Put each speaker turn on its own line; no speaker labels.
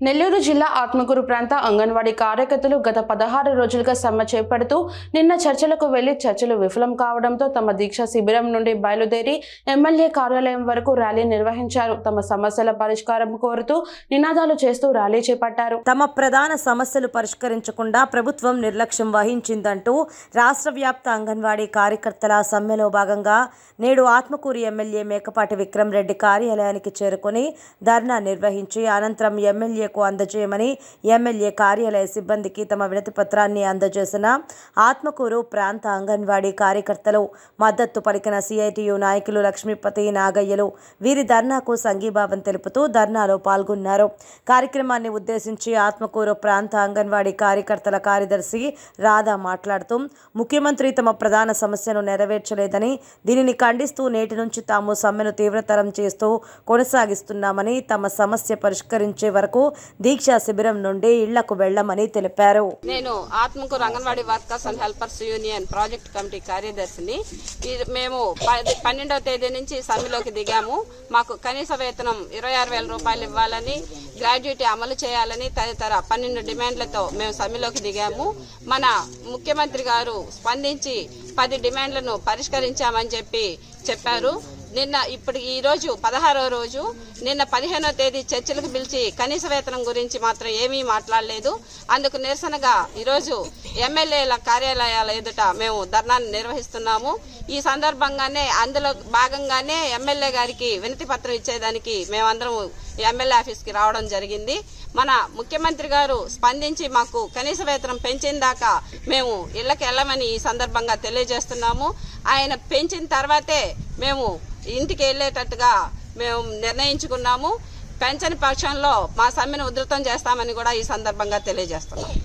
నెల్లూరు జిల్లా ఆత్మకూరు ప్రాంత అంగన్వాడీ కార్యకర్తలు గత పదహారు రోజులుగా సమ్మె చేపడుతూ నిన్న చర్చలకు వెళ్ళి చర్చలు విఫలం కావడంతో తమ దీక్ష శిబిరం నుండి బయలుదేరి ఎమ్మెల్యే కార్యాలయం వరకు ర్యాలీ నిర్వహించారు. తమ సమస్యల పరిష్కారం కోరుతూ నినాదాలు చేస్తూ ర్యాలీ చేపట్టారు.
తమ ప్రధాన సమస్యలు పరిష్కరించకుండా ప్రభుత్వం నిర్లక్ష్యం వహించిందంటూ రాష్ట్ర వ్యాప్త అంగన్వాడీ కార్యకర్తల సమ్మెలో భాగంగా నేడు ఆత్మకూరు ఎమ్మెల్యే మేకపాటి విక్రమ్ రెడ్డి కార్యాలయానికి చేరుకొని ధర్నా నిర్వహించి అనంతరం ఎమ్మెల్యే ఎమ్మెల్యేకు అందజేయమని ఎమ్మెల్యే కార్యాలయ సిబ్బందికి తమ వినతి పత్రాన్ని అందజేసిన ఆత్మకూరు ప్రాంత అంగన్వాడీ కార్యకర్తలు మద్దతు పలికిన సిఐటియు నాయకులు లక్ష్మీపతి నాగయ్యలు వీరి ధర్నాకు సంఘీభావం తెలుపుతూ ధర్నాలో పాల్గొన్నారు. కార్యక్రమాన్ని ఉద్దేశించి ఆత్మకూరు ప్రాంత అంగన్వాడీ కార్యకర్తల కార్యదర్శి రాధా మాట్లాడుతూ ముఖ్యమంత్రి తమ ప్రధాన సమస్యను నెరవేర్చలేదని దీనిని ఖండిస్తూ నేటి నుంచి తాము సమ్మెను తీవ్రతరం చేస్తూ కొనసాగిస్తున్నామని తమ సమస్య పరిష్కరించే వరకు దీక్షా శిబిరం నుండి ఇళ్ళకు వెళ్ళమని తెలిపారు.
నేను Atmakur anganwadi workers and helpers union project committee కార్యదర్శిని. మేము పది- పన్నెండవ తేదీ నుంచి సమ్మెలోకి దిగాము. మాకు కనీస వేతనం ఇరవై ఆరు వేల రూపాయలు ఇవ్వాలని గ్రాడ్యుయేటీ అమలు చేయాలని తదితర పన్నెండు డిమాండ్లతో మేము సమ్మెలోకి దిగాము. మన ముఖ్యమంత్రి గారు స్పందించి పది డిమాండ్లను పరిష్కరించామని చెప్పి చెప్పారు. నిన్న ఇప్పుడు ఈ రోజు పదహారో రోజు నిన్న పదిహేనో తేదీ చర్చలకు పిలిచి కనీస వేతనం గురించి మాత్రం ఏమీ మాట్లాడలేదు. అందుకు నిరసనగా ఈరోజు ఎమ్మెల్యేల కార్యాలయాల ఎదుట మేము ధర్నాన్ని నిర్వహిస్తున్నాము. ఈ సందర్భంగానే అందులో భాగంగానే ఎమ్మెల్యే గారికి వినతి పత్రం ఇచ్చేదానికి మేమందరం ఎమ్మెల్యే ఆఫీస్కి రావడం జరిగింది. మన ముఖ్యమంత్రి గారు స్పందించి మాకు కనీస వేతనం పెంచిన దాకా మేము ఇళ్ళకి వెళ్ళమని ఈ సందర్భంగా తెలియజేస్తున్నాము. ఆయన పెంచిన తర్వాతే మేము ఇంటికి వెళ్ళేటట్టుగా మేము నిర్ణయించుకున్నాము. పెంచని పక్షంలో మా సమ్మెను ఉధృతం చేస్తామని కూడా ఈ సందర్భంగా తెలియజేస్తున్నాం.